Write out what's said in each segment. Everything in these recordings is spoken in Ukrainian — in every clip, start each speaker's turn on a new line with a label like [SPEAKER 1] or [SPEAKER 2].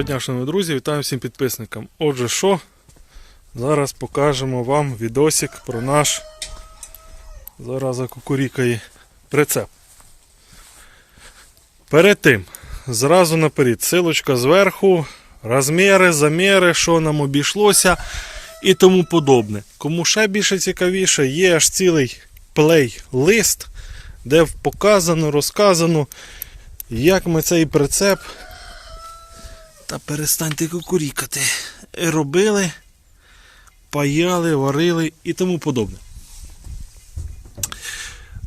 [SPEAKER 1] Доброго дня, шановні друзі, вітаю всім підписникам. Отже, що? Зараз покажемо вам відосик про наш зараза кукурікає прицеп. Перед тим, зразу наперед, силочка зверху, розміри, заміри, що нам обійшлося і тому подобне. Кому ще більше цікавіше, є аж цілий плей-лист, де показано, розказано, як ми цей прицеп та перестаньте кукурікати. Робили, паяли, варили і тому подобне.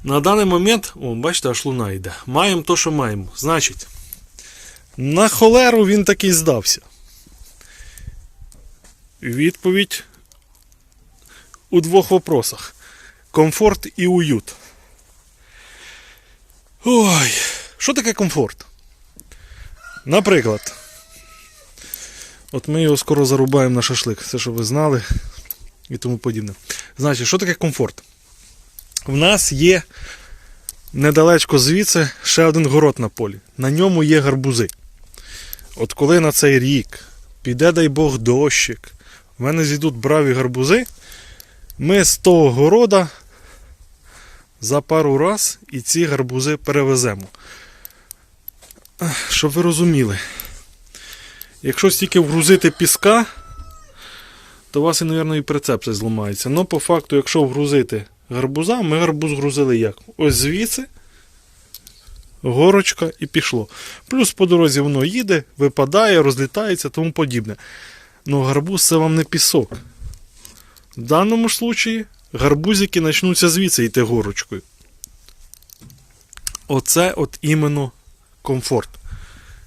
[SPEAKER 1] На даний момент, о, бачите, аж луна йде. Маємо то, що маємо. Значить, на холеру він таки здався. Відповідь у двох вопросах: комфорт і уют. Ой, що таке комфорт? Наприклад, От ми його скоро зарубаємо на шашлик, це щоб ви знали і тому подібне. Значить, що таке комфорт? В нас є недалечко звідси ще один город на полі. На ньому є гарбузи. От коли на цей рік піде, дай Бог, дощик, в мене зійдуть браві гарбузи, ми з того города за пару раз і ці гарбузи перевеземо. Щоб ви розуміли. Якщо стільки вгрузити піска, то у вас, і, мабуть, і прицеп зламається. Ну, по факту, якщо вгрузити гарбуза, ми гарбуз грузили як? Ось звідси, горочка і пішло. Плюс по дорозі воно їде, випадає, розлітається, тому подібне. Ну, гарбуз це вам не пісок. В даному ж случаї гарбузики почнуться звідси йти горочкою. Оце от іменно комфорт.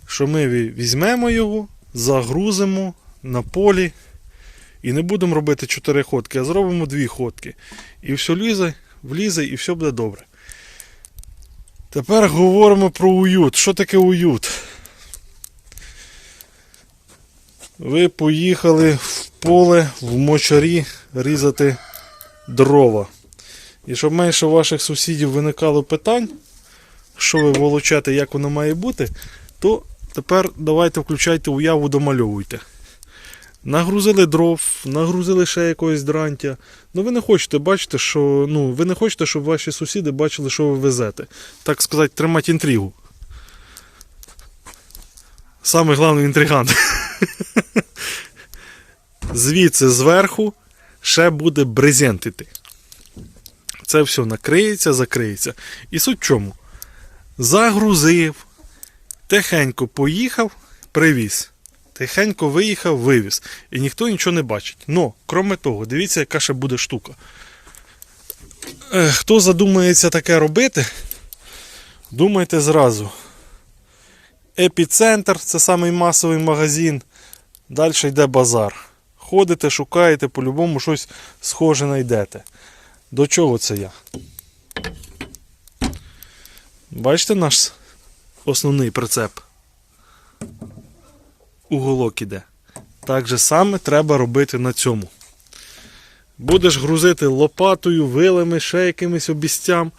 [SPEAKER 1] Що ми візьмемо його, загрузимо на полі і не будемо робити 4 ходки, а зробимо 2 ходки. І все лізе, влізе і все буде добре. Тепер говоримо про уют. Що таке уют? Ви поїхали в поле в мочарі різати дрова. І щоб менше ваших сусідів виникало питань, що ви волочете, як воно має бути, то тепер давайте включайте уяву, домальовуйте. Нагрузили дров, нагрузили ще якогось дрантя. Ну ви не хочете бачити, що. Ну, ви не хочете, щоб ваші сусіди бачили, що ви везете. Так сказати, тримати інтригу. Саме головний інтригант. Звідси зверху ще буде брезент іти. Це все накриється, закриється. І суть в чому? Загрузив, тихенько поїхав, привіз. Тихенько виїхав, вивіз. І ніхто нічого не бачить. Но, кроме того, дивіться, яка ще буде штука. Е, Хто задумається таке робити, думайте зразу. Епіцентр це самий масовий магазин. Далі йде базар. Ходите, шукаєте, по-любому щось схоже знайдете. До чого це я? Бачите наш основний прицеп? Уголок іде. Так же саме треба робити на цьому. Будеш грузити лопатою, вилами, ще якимись обістям.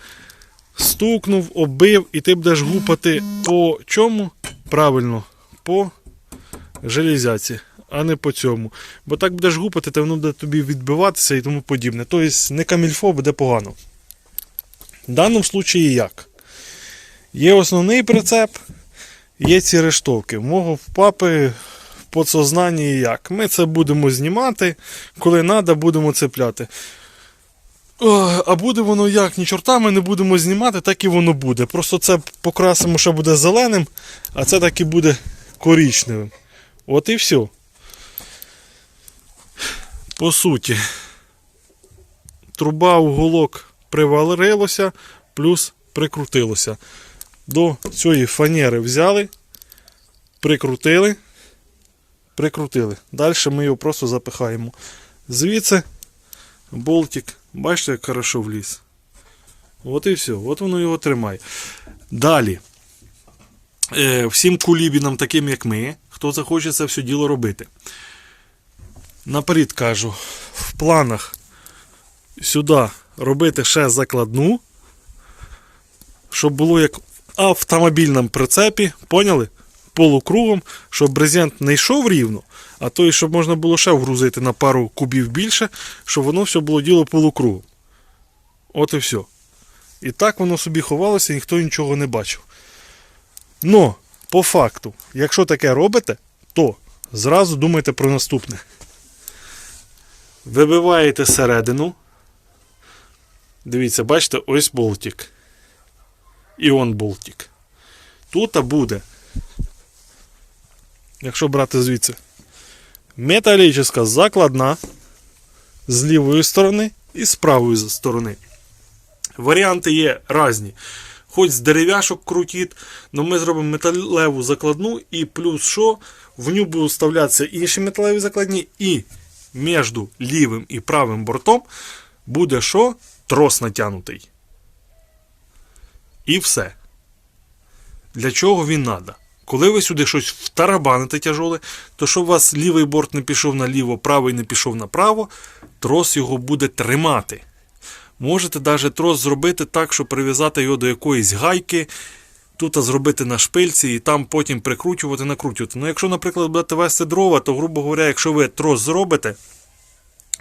[SPEAKER 1] Стукнув, оббив, і ти будеш гупати по чому? Правильно, по железяці, а не по цьому. Бо так будеш гупати, то воно буде тобі відбиватися і тому подібне. Тобто не камільфо буде погано. В даному випадку як? Є основний прицеп, є ці рештовки. Мого папи в подсознанні як. Ми це будемо знімати, коли треба, будемо цепляти. А буде воно як? Ні чорта ми не будемо знімати, так і воно буде. Просто це покрасимо, що буде зеленим, а це так і буде коричневим. От і все. По суті, труба уголок привалилося, плюс прикрутилося. До цієї фанери взяли, прикрутили, прикрутили. Далі ми його просто запихаємо. Звідси болтик, бачите, як хорошо вліз. От і все, от воно його тримає. Далі. Е, всім кулібінам, таким як ми, хто захоче це все діло робити. Наперед кажу, в планах сюди робити ще закладну, щоб було як автомобільному прицепі, поняли? полукругом, щоб брезент не йшов рівно, а то щоб можна було ще вгрузити на пару кубів більше, щоб воно все було діло полукругом. От і все. І так воно собі ховалося, ніхто нічого не бачив. Но, по факту, якщо таке робите, то зразу думайте про наступне. Вибиваєте середину. Дивіться, бачите, ось болтик. І он. Тут буде, якщо брати звідси, металічна закладна з лівої сторони і з правої сторони. Варіанти є різні. Хоч з дерев'яшок крутіть, але ми зробимо металеву закладну і плюс що, в ню будуть вставлятися інші металеві закладні, і між лівим і правим бортом буде що? Трос натягнутий. І все. Для чого він треба? Коли ви сюди щось втарабаните тяжоле, то щоб у вас лівий борт не пішов наліво, правий не пішов направо, трос його буде тримати. Можете навіть трос зробити так, щоб прив'язати його до якоїсь гайки, тут зробити на шпильці і там потім прикручувати, накручувати. Ну, якщо, наприклад, будете вести дрова, то, грубо говоря, якщо ви трос зробите,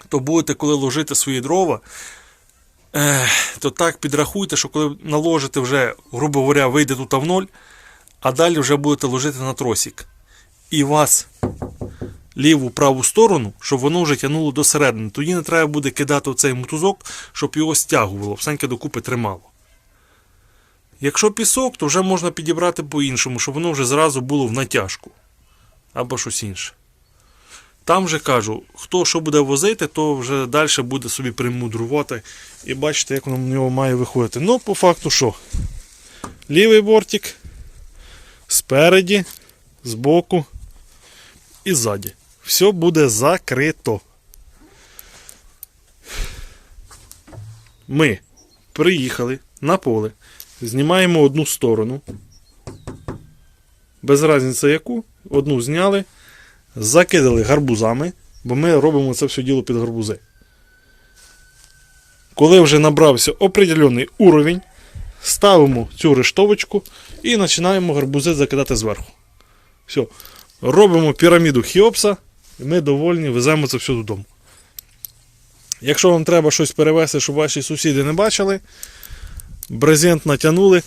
[SPEAKER 1] то будете, коли ложити свої дрова, то так підрахуйте, що коли наложите вже, грубо говоря, вийде тут в ноль, а далі вже будете ложити на тросик. І вас ліву праву сторону, щоб воно вже тягнуло до середини. Тоді не треба буде кидати оцей мотузок, щоб його стягувало, всеньке докупи тримало. Якщо пісок, то вже можна підібрати по-іншому, щоб воно вже зразу було в натяжку. Або щось інше. Там вже кажу, хто що буде возити, то вже далі буде собі примудрувати. І бачите, як воно в нього має виходити. Ну, по факту що? Лівий бортик, спереді, збоку і ззаді. Все буде закрито. Ми приїхали на поле, знімаємо одну сторону. Без різниці яку. Одну зняли, закидали гарбузами, бо ми робимо це все діло під гарбузи. Коли вже набрався определений уровень, ставимо цю рештовочку і починаємо гарбузи закидати зверху. Все. Робимо піраміду Хіопса, і ми довольні, веземо це все додому. Якщо вам треба щось перевезти, щоб ваші сусіди не бачили, брезент натягнули,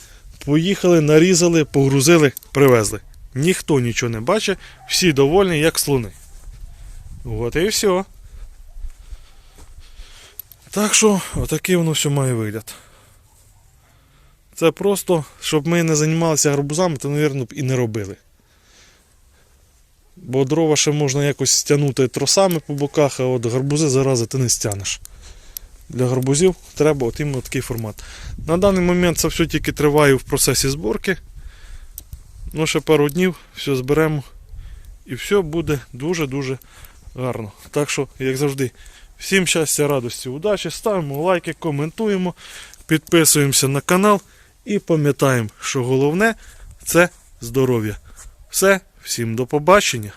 [SPEAKER 1] поїхали, нарізали, погрузили, привезли. Ніхто нічого не бачить, всі довольні, як слони. От і все. Так що, отакий воно все має вигляд. Це просто, щоб ми не займалися гарбузами, то, мабуть, і не робили. Бо дрова ще можна якось стягнути тросами по боках, а от гарбузи зарази ти не стягнеш. Для гарбузів треба от іменно такий формат. На даний момент це все тільки триває в процесі зборки. Ну, ще пару днів все зберемо і все буде дуже-дуже гарно. Так що, як завжди, всім щастя, радості, удачі, ставимо лайки, коментуємо, підписуємося на канал і пам'ятаємо, що головне це здоров'я. Все, всім до побачення.